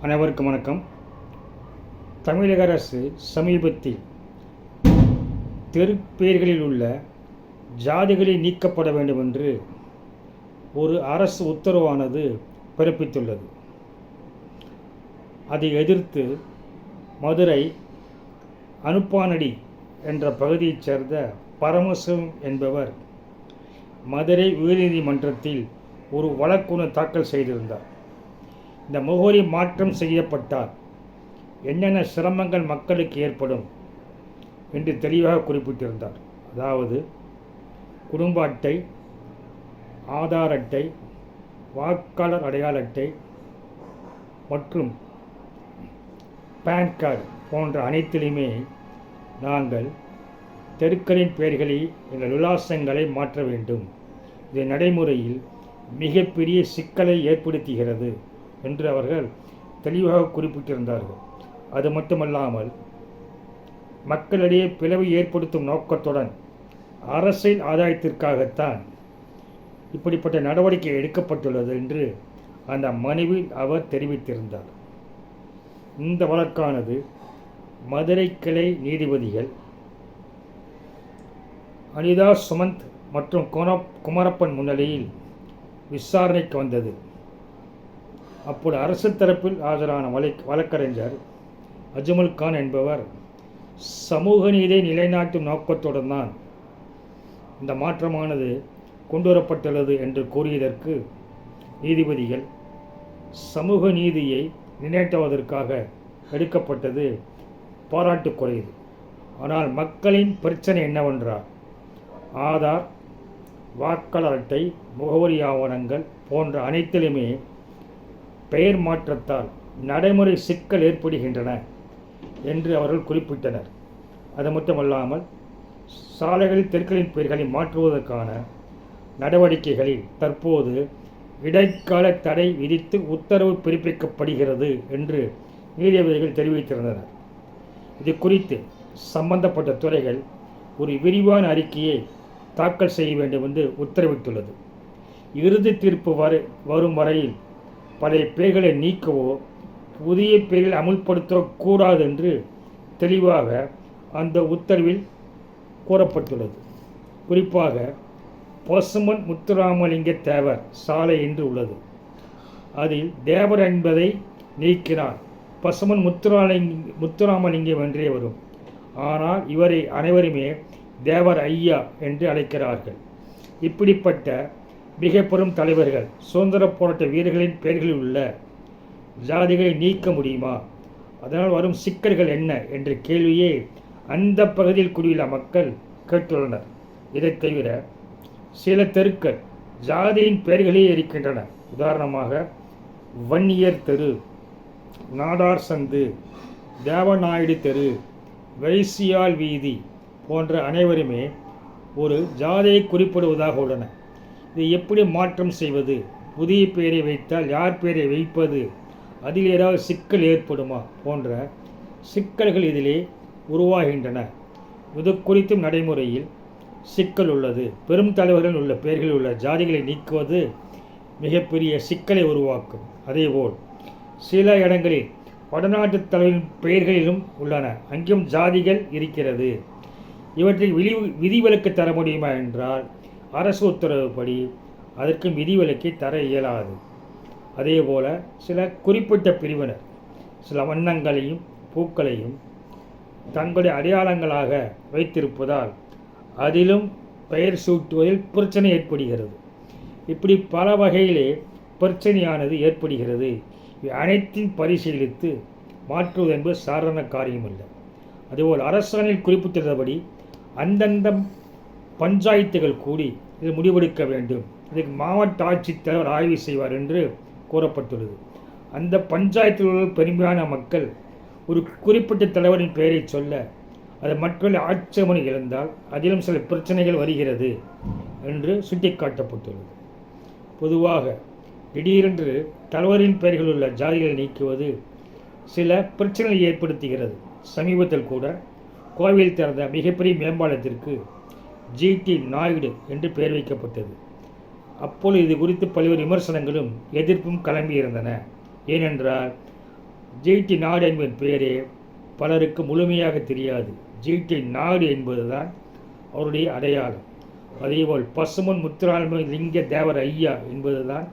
அனைவருக்கும் வணக்கம். தமிழக அரசு சமீபத்தில் தெருப்பேர்களில் உள்ள ஜாதிகளை நீக்கப்பட வேண்டும் என்று ஒரு அரசு உத்தரவானது பிறப்பித்துள்ளது. அதை எதிர்த்து மதுரை அனுப்பானடி என்ற பகுதியைச் சேர்ந்த பரமசிவம் என்பவர் மதுரை உயர்நீதிமன்றத்தில் ஒரு வழக்குன்னு தாக்கல் செய்திருந்தார். இந்த முகவரி மாற்றம் செய்யப்பட்டால் என்னென்ன சிரமங்கள் மக்களுக்கு ஏற்படும் என்று தெளிவாக குறிப்பிட்டிருந்தார். அதாவது குடும்ப அட்டை ஆதார் அட்டை வாக்காளர் அடையாள அட்டை மற்றும் பேன் கார்டு போன்ற அனைத்திலுமே நாங்கள் தெருக்களின் பெயர்களை எங்கள் விலாசங்களை மாற்ற வேண்டும். இது நடைமுறையில் மிகப்பெரிய சிக்கலை ஏற்படுத்துகிறது. என்று அவர்கள் தெளிவாக குறிப்பிட்டிருந்தார்கள். அது மட்டுமல்லாமல் மக்களிடையே பிளவை ஏற்படுத்தும் நோக்கத்துடன் அரசின் ஆதாயத்திற்காகத்தான் இப்படிப்பட்ட நடவடிக்கை எடுக்கப்பட்டுள்ளது என்று அந்த மனுவில் அவர் தெரிவித்திருந்தார். இந்த வழக்கானது மதுரை கிளை நீதிபதிகள் அனிதா சுமந்த் மற்றும் குமரப்பன் முன்னிலையில் விசாரணைக்கு வந்தது. அப்போது அரசு தரப்பில் ஆஜரான வழை வழக்கறிஞர் அஜ்மல் கான் என்பவர் சமூக நீதியை நிலைநாட்டும் நோக்கத்துடன் தான் இந்த மாற்றமானது கொண்டுவரப்பட்டுள்ளது என்று கூறியதற்கு நீதிபதிகள் சமூக நீதியை நிலைநாட்டுவதற்காக எடுக்கப்பட்டது பாராட்டுக்குரியது. ஆனால் மக்களின் பிரச்சனை என்னவென்றால் ஆதார் வாக்காளர் அட்டை முகவரி ஆவணங்கள் போன்ற அனைத்திலுமே பெயர் மாற்றத்தால் நடைமுறை சிக்கல் ஏற்படுகின்றன என்று அவர்கள் குறிப்பிட்டனர். அது மட்டுமல்லாமல் சாலைகளில் தெற்களின் பெயர்களை மாற்றுவதற்கான நடவடிக்கைகளில் தற்போது இடைக்கால தடை விதித்து உத்தரவு பிறப்பிக்கப்படுகிறது என்று நீதிபதிகள் தெரிவித்திருந்தனர். இது குறித்து சம்பந்தப்பட்ட துறைகள் ஒரு விரிவான அறிக்கையை தாக்கல் செய்ய வேண்டும் என்று உத்தரவிட்டுள்ளது. இறுதி தீர்ப்பு வரை வரும் வரையில் பழைய பேர்களை நீக்கவோ புதிய பெயர்களை அமுல்படுத்தக்கூடாது என்று தெளிவாக அந்த உத்தரவில் கூறப்பட்டுள்ளது. குறிப்பாக பசுமன் முத்துராமலிங்க தேவர் சாலை என்று உள்ளது. அதில் தேவர் என்பதை நீக்கினார். பசுமன் முத்துராலிங் முத்துராமலிங்கம் என்றே வரும். ஆனால் இவரை அனைவருமே தேவர் ஐயா என்று அழைக்கிறார்கள். இப்படிப்பட்ட மிக பெரும் தலைவர்கள் சுதந்திர போராட்ட வீரர்களின் பெயர்களில் உள்ள ஜாதிகளை நீக்க முடியுமா? அதனால் வரும் சிக்கல்கள் என்ன? என்ற கேள்வியை அந்த பகுதியில் குடியுள்ள மக்கள் கேட்டுள்ளனர். இதைத் தவிர சில தெருக்கள் ஜாதியின் பெயர்களே இருக்கின்றன. உதாரணமாக வன்னியர் தெரு நாடார் சந்து தேவநாயுடு தெரு வைசியால் வீதி போன்ற அனைவருமே ஒரு ஜாதியை குறிப்பிடுவதாக உள்ளன. இதை எப்படி மாற்றம் செய்வது? புதிய பெயரை வைத்தால் யார் பெயரை வைப்பது? அதில் ஏதாவது சிக்கல் ஏற்படுமா? போன்ற சிக்கல்கள் இதிலே உருவாகின்றன. இது குறித்தும் நடைமுறையில் சிக்கல் உள்ளது. பெரும் தலைவர்கள் உள்ள பெயர்களில் உள்ள ஜாதிகளை நீக்குவது மிகப்பெரிய சிக்கலை உருவாக்கும். அதேபோல் சில இடங்களில் வடநாட்டு தலைவரின் பெயர்களிலும் உள்ளன. அங்கேயும் ஜாதிகள் இருக்கிறது. இவற்றில் விதி விதிவிலக்கு தர முடியுமா என்றால் அரசு உத்தரவுப்படி அதற்கு விதிவிலக்கை தர இயலாது. அதேபோல சில குறிப்பிட்ட பிரிவினர் சில வண்ணங்களையும் பூக்களையும் தங்களுடைய அடையாளங்களாக வைத்திருப்பதால் அதிலும் பெயர் சூட்டுவதில் பிரச்சனை ஏற்படுகிறது. இப்படி பல வகையிலே பிரச்சனையானது ஏற்படுகிறது. இவை அனைத்தையும் பரிசீலித்து மாற்றுவது என்பது சாதாரண காரியமில்லை. அதுபோல் அரசாணையில் குறிப்பிட்டிருந்தபடி அந்தந்த பஞ்சாயத்துகள் கூடி இதை முடிவெடுக்க வேண்டும். இதுக்கு மாவட்ட ஆட்சித்தலைவர் ஆய்வு செய்வார் என்று கூறப்பட்டுள்ளது. அந்த பஞ்சாயத்தில் உள்ள பெருமையான மக்கள் ஒரு குறிப்பிட்ட தலைவரின் பெயரை சொல்ல அது மற்றொரு ஆட்சேபனை இழந்தால் அதிலும் சில பிரச்சனைகள் வருகிறது என்று சுட்டிக்காட்டப்பட்டுள்ளது. பொதுவாக திடீரென்று தலைவரின் பெயர்கள் உள்ள ஜாதிகளை நீக்குவது சில பிரச்சனைகளை ஏற்படுத்துகிறது. சமீபத்தில் கூட கோவில் திறந்த மிகப்பெரிய மேம்பாலத்திற்கு ஜிடி நாயுடு என்று பெயர் வைக்கப்பட்டது. அப்போது இது குறித்து பல்வேறு விமர்சனங்களும் எதிர்ப்பும் கிளம்பியிருந்தன ஏனென்றால் ஜிடி நாடு என்பதன் பெயரே பலருக்கு முழுமையாக தெரியாது. ஜிடி நாடு என்பதுதான் அவருடைய அடையாளம். அதேபோல் பசுமன் முத்துராம லிங்க தேவர் ஐயா என்பதுதான்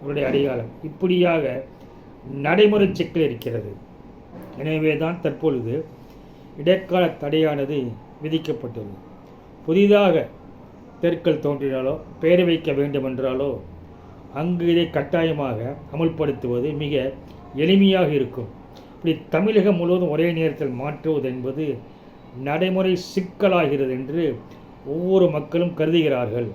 அவருடைய அடையாளம். இப்படியாக நடைமுறை சிக்கல் இருக்கிறது. எனவே தான் தற்பொழுது இடைக்கால தடையானது விதிக்கப்பட்டுள்ளது. புதிதாக தெற்கள் தோன்றினாலோ பெயர் வைக்க வேண்டுமென்றாலோ அங்கு இதை கட்டாயமாக அமுல்படுத்துவது மிக எளிமையாக இருக்கும். இப்படி தமிழகம் முழுவதும் ஒரே நேரத்தில் மாற்றுவது என்பது நடைமுறை சிக்கலாகிறது என்று ஒவ்வொரு மக்களும் கருதுகிறார்கள்.